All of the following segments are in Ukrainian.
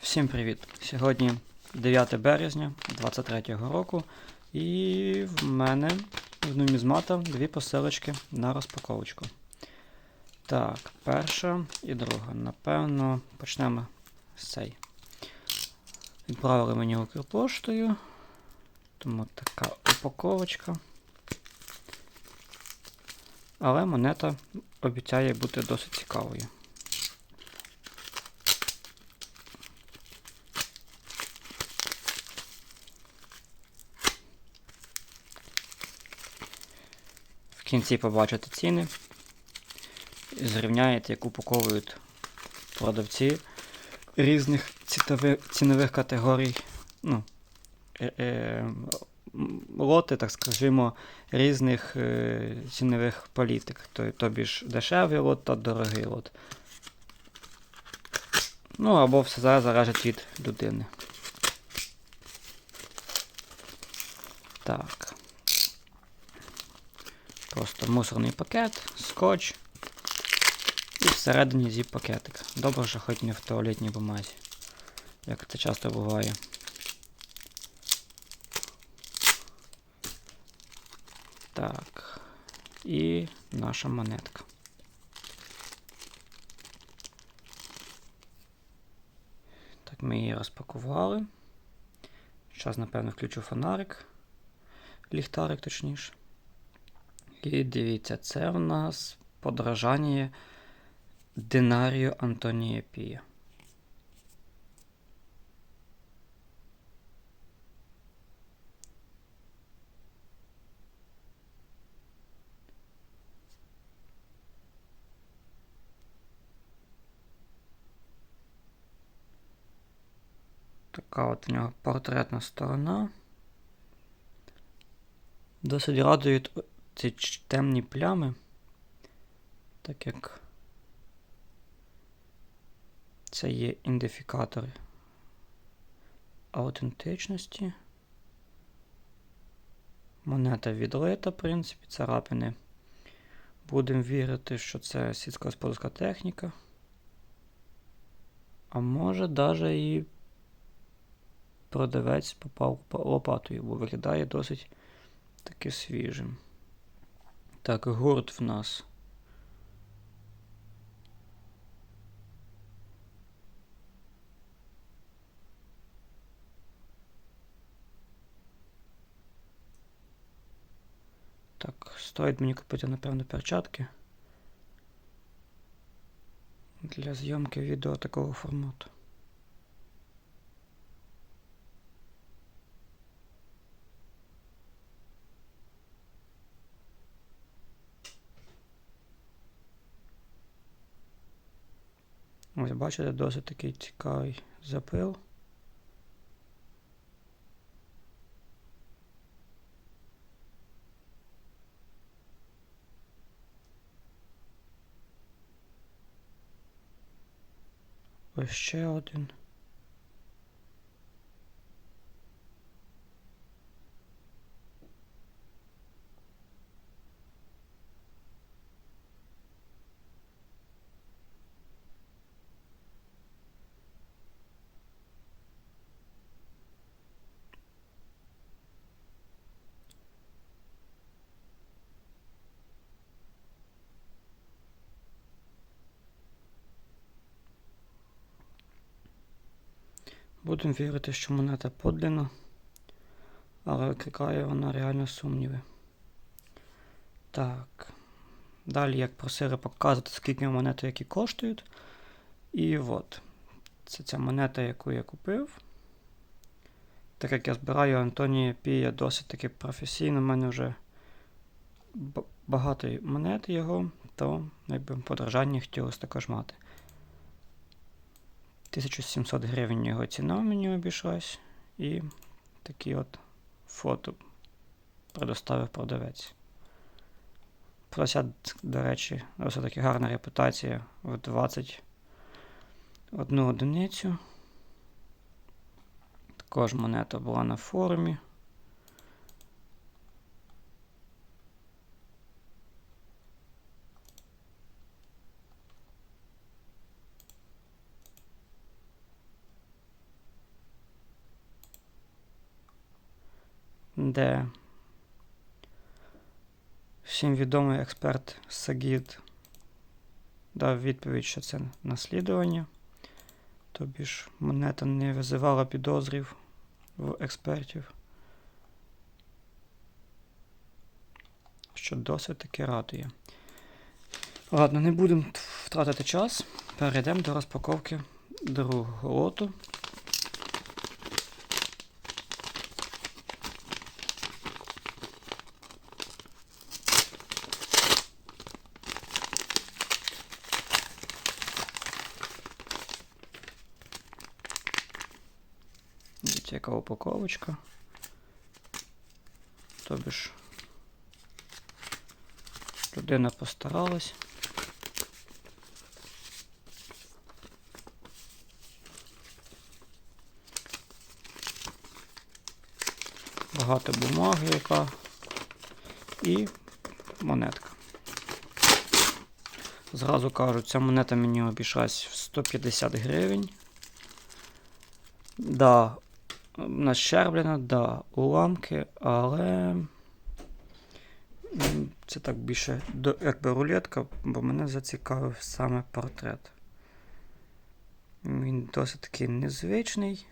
Всім привіт! Сьогодні 9 березня 2023 року, і в мене в нумізмата дві посилочки на розпаковочку. Так, перша і друга. Напевно, почнемо з цієї. Відправили мені Укрпоштою, тому така упаковочка. Але монета обіцяє бути досить цікавою. Кінці побачите ціни. І зрівняєте, як упаковують продавці різних цінових, категорій. Ну, е, е, лоти, так скажімо, різних е, цінових політик. То, тобі ж дешевий лот та дорогий лот. Ну, або все зараз залежить від людини. Так. Просто мусорний пакет, скотч і всередині зіп пакетик. Добре, що хоч не в туалетній бумазі, як це часто буває. Так. І наша монетка. Так, ми її розпакували. Зараз, напевно, включу фонарик. Ліхтарик, точніше. І дивіться, це в нас подражання Динарію Антонія Пія. Така от у нього портретна сторона. Досить радують ці темні плями, так як це є ідентифікатор аутентичності. Монета відлита, в принципі, царапини. Будемо вірити, що це сільськогосподарська техніка. А може навіть і продавець попав лопатою, бо виглядає досить таки свіжим. Так, гурт в нас. Так, стоїть мені купити, напевно, перчатки. Для зйомки відео такого формату. Ось бачите, досить такий цікавий запил. Ось ще один. Будемо вірити, що монета подлинна, але викликає вона реально сумніви. Так. Далі, як просили показати, скільки монети які коштують. І от. Це ця монета, яку я купив. Так як я збираю Антонія Пія досить таки професійно, в мене вже багато монет його, то якби подражання хотілося також мати. 1700 гривень його ціна мені обійшлась. І такі от фото предоставив продавець. Просять, до речі, досить таки гарна репутація в 21 одиницю. Також монета була на форумі. Де всім відомий експерт Сагід дав відповідь, що це наслідування. Тобі ж монета не визивала підозрів в експертів. Що досить таки радує. Ладно, не будемо втратити час. Перейдемо до розпаковки другого лоту. Дивіться, яка упаковочка. Тобі ж людина постаралась. Багато бумаги, яка і монетка. Зразу кажу, ця монета мені обійшлась в 150 гривень. Да, нащерблена, да, уламки, але це так більше якби рулетка, бо мене зацікавив саме портрет. Він досить такий незвичний.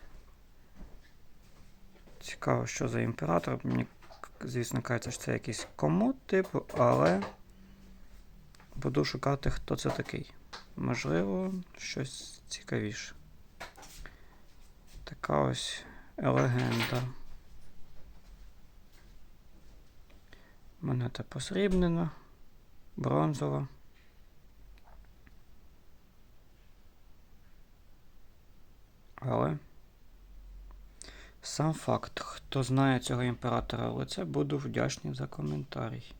Цікаво, що за імператор. Мені, звісно, кажеться, що це якийсь комод типу, але буду шукати, хто це такий. Можливо, щось цікавіше. Така ось легенда. Монета посрібнена, бронзова. Але сам факт, хто знає цього імператора в лице, буду вдячний за коментарій.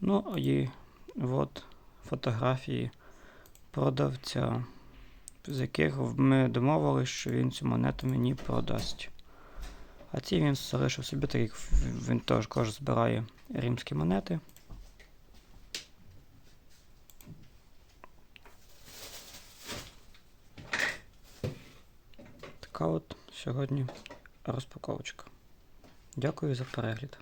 Ну і от фотографії продавця, з яких ми домовилися, що він цю монету мені продасть. А ці він залишив собі, так як він також збирає римські монети. Така от сьогодні розпаковочка. Дякую за перегляд.